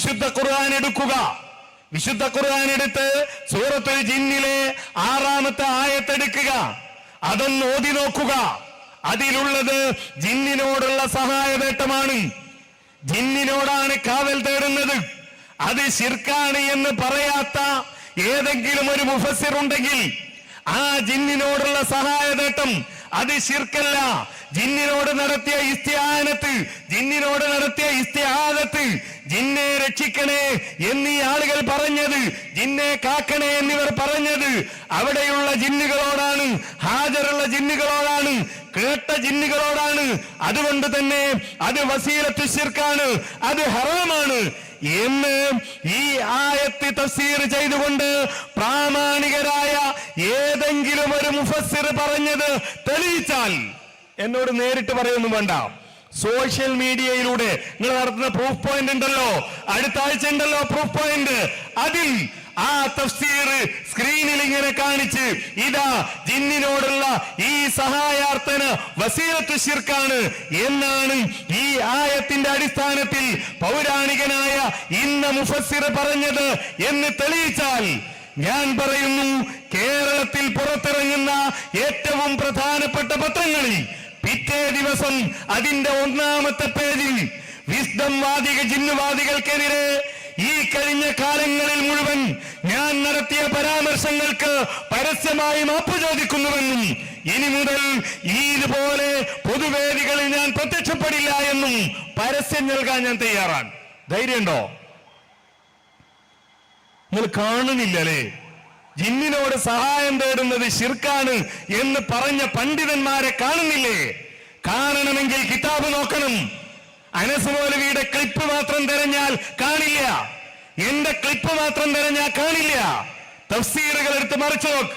വിശുദ്ധ ഖുർആൻ എടുക്കുക. വിശുദ്ധ ഖുർആൻ എടുത്ത് സൂറത്തുൽ ജിന്നിലെ ആറാമത്തെ ആയത്തെടുക്കുക. അതൊന്ന് ഓതി നോക്കുക. അതിലുള്ളത് ജിന്നിനോടുള്ള സഹായവേട്ടമാണ്. ജിന്നിനോടാണ് കാവൽ തേടുന്നത്. അത് ശിർക്കാണ് എന്ന് പറയാത്ത ഏതെങ്കിലും ഒരു മുഫസിർ ഉണ്ടെങ്കിൽ ആ ജിന്നിനോടുള്ള സഹായതേട്ടം അത് ശിർക്കല്ല. ജിന്നിനോട് നടത്തിയ ഇസ്തിയാനത്ത് ജിന്നിനോട് നടത്തിയ ഇസ്തിയാദത്ത് ജിന്നെ രക്ഷിക്കണേ എന്നീ ആളുകൾ പറഞ്ഞത് ജിന്നെ കാക്കണേ എന്നിവർ പറഞ്ഞത് അവിടെയുള്ള ജിന്നുകളോടാണ് ഹാജറുള്ള ജിന്നുകളോടാണ് കേട്ട ജിന്നുകളോടാണ്. അതുകൊണ്ട് തന്നെ അത് വസീലത്ത് ശിർക്കാണ് അത് ഹറാമാണ് എന്ന് ഈ ആയത്ത് തഫ്സീർ ചെയ്തുകൊണ്ട് ഏതെങ്കിലും ഒരു മുഫസ്സിർ പറഞ്ഞത് തെളിയിച്ചാൽ എന്നോട് നേരിട്ട് പറയൊന്നും വേണ്ട. സോഷ്യൽ മീഡിയയിലൂടെ നിങ്ങൾ നടത്തുന്ന പ്രൂഫ് പോയിന്റ് ഉണ്ടല്ലോ. അടുത്ത ആഴ്ച ഉണ്ടല്ലോ പ്രൂഫ് പോയിന്റ്. അതിൽ ആ തഫ്സീർ സ്ക്രീനിൽ ഇങ്ങനെ കാണിച്ച് ഇതാ ജിന്നിനോടുള്ള ഈ സഹായാർത്ഥന വസീലത്തു ശിർക്കാണ് എന്നാണ് ഈ ആയത്തിന്റെ അടിസ്ഥാനത്തിൽ പൗരാണികനായ ഇന്ന മുഫസ്സിർ പറഞ്ഞത് എന്ന് തെളിയിച്ചാൽ ഞാൻ പറയുന്നു കേരളത്തിൽ പുറത്തിറങ്ങുന്ന ഏറ്റവും പ്രധാനപ്പെട്ട പത്രങ്ങളിൽ പിറ്റേ ദിവസം അതിന്റെ ഒന്നാമത്തെ പേജിൽ വിസ്ഡം വാദിക ജിന്നുവാദികൾക്കെതിരെ ഈ കഴിഞ്ഞ കാലങ്ങളിൽ മുഴുവൻ ഞാൻ നടത്തിയ പരാമർശങ്ങൾക്ക് പരസ്യമായി മാപ്പ് ചോദിക്കുന്നുവെന്നും ഇനി മുതൽ ഇതുപോലെ പൊതുവേദികളിൽ ഞാൻ പ്രത്യക്ഷപ്പെടില്ല എന്നും പരസ്യം നൽകാൻ ഞാൻ തയ്യാറാണ്. ധൈര്യമുണ്ടോ? നിങ്ങൾ കാണുന്നില്ലല്ലേ? ജിന്നിനോട് സഹായം തേടുന്നത് ശിർക്കാണ് എന്ന് പറഞ്ഞ പണ്ഡിതന്മാരെ കാണുന്നില്ലേ? കാണണമെങ്കിൽ കിതാബ് നോക്കണം. അനസ് മൗലവിയുടെ ക്ലിപ്പ് മാത്രം തിരഞ്ഞാൽ കാണില്ല. എന്റെ ക്ലിപ്പ് മാത്രം തിരഞ്ഞാൽ കാണില്ല. തഫ്സീറുകൾ എടുത്ത് മറിച്ചു നോക്ക്.